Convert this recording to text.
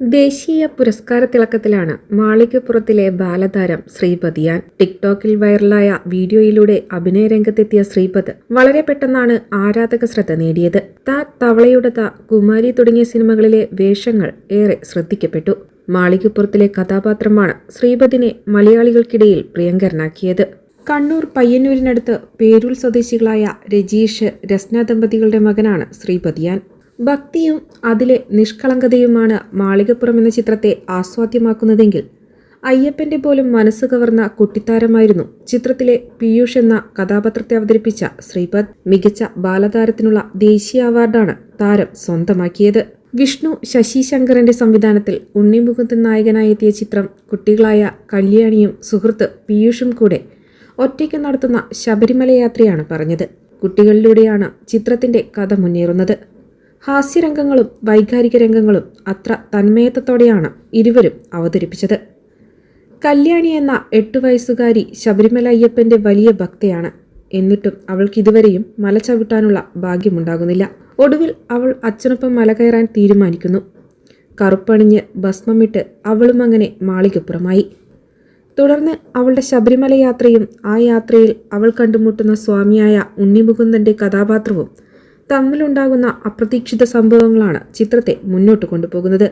ദേശീയ പുരസ്കാര തിളക്കത്തിലാണ് മാളികപ്പുറത്തിലെ ബാലതാരം ശ്രീപതിയാൻ ടിക്ടോക്കിൽ വൈറലായ വീഡിയോയിലൂടെ അഭിനയ രംഗത്തെത്തിയ ശ്രീപത് വളരെ പെട്ടെന്നാണ് ആരാധക ശ്രദ്ധ നേടിയത്. താ തവളയുടെ ത കുമാരി തുടങ്ങിയ സിനിമകളിലെ വേഷങ്ങൾ ഏറെ ശ്രദ്ധിക്കപ്പെട്ടു. മാളികപ്പുറത്തിലെ കഥാപാത്രമാണ് ശ്രീപതിനെ മലയാളികൾക്കിടയിൽ പ്രിയങ്കരനാക്കിയത്. കണ്ണൂർ പയ്യന്നൂരിനടുത്ത് പേരൂർ സ്വദേശികളായ രജീഷ് രസ്ന ദമ്പതികളുടെ മകനാണ് ശ്രീപതിയാൻ ഭക്തിയും അതിലെ നിഷ്കളങ്കതയുമാണ് മാളികപ്പുറം എന്ന ചിത്രത്തെ ആസ്വാദ്യമാക്കുന്നതെങ്കിൽ അയ്യപ്പന്റെ പോലും മനസ്സ് കവർന്ന കുട്ടിത്താരമായിരുന്നു ചിത്രത്തിലെ പീയൂഷ് എന്ന കഥാപാത്രത്തെ അവതരിപ്പിച്ച ശ്രീപദ്. മികച്ച ബാലതാരത്തിനുള്ള ദേശീയ അവാർഡാണ് താരം സ്വന്തമാക്കിയത്. വിഷ്ണു ശശി ശങ്കറിന്റെ സംവിധാനത്തിൽ ഉണ്ണിമുഖത്ത് നായകനായി എത്തിയ ചിത്രം കുട്ടികളായ കല്യാണിയും സുഹൃത്ത് പീയൂഷും കൂടെ ഒറ്റയ്ക്ക് നടത്തുന്ന ശബരിമല യാത്രയാണ് പറഞ്ഞത്. കുട്ടികളിലൂടെയാണ് ചിത്രത്തിന്റെ കഥ മുന്നേറുന്നത്. ഹാസ്യരംഗങ്ങളും വൈകാരിക രംഗങ്ങളും അത്ര തന്മയത്വത്തോടെയാണ് ഇരുവരും അവതരിപ്പിച്ചത്. കല്യാണി എന്ന എട്ടു വയസ്സുകാരി ശബരിമല അയ്യപ്പന്റെ വലിയ ഭക്തയാണ്. എന്നിട്ടും അവൾക്ക് ഇതുവരെയും മല ചവിട്ടാനുള്ള ഭാഗ്യമുണ്ടാകുന്നില്ല. ഒടുവിൽ അവൾ അച്ഛനൊപ്പം മല കയറാൻ തീരുമാനിക്കുന്നു. കറുപ്പണിഞ്ഞ് ഭസ്മമിട്ട് അവളും അങ്ങനെ മാളികപ്പുറമായി. തുടർന്ന് അവളുടെ ശബരിമല യാത്രയും ആ യാത്രയിൽ അവൾ കണ്ടുമുട്ടുന്ന സ്വാമിയായ ഉണ്ണിമുകുന്ദന്റെ കഥാപാത്രവും തമ്മിലുണ്ടാകുന്ന അപ്രതീക്ഷിത സംഭവങ്ങളാണ് ചിത്രത്തെ മുന്നോട്ട് കൊണ്ടുപോകുന്നത്.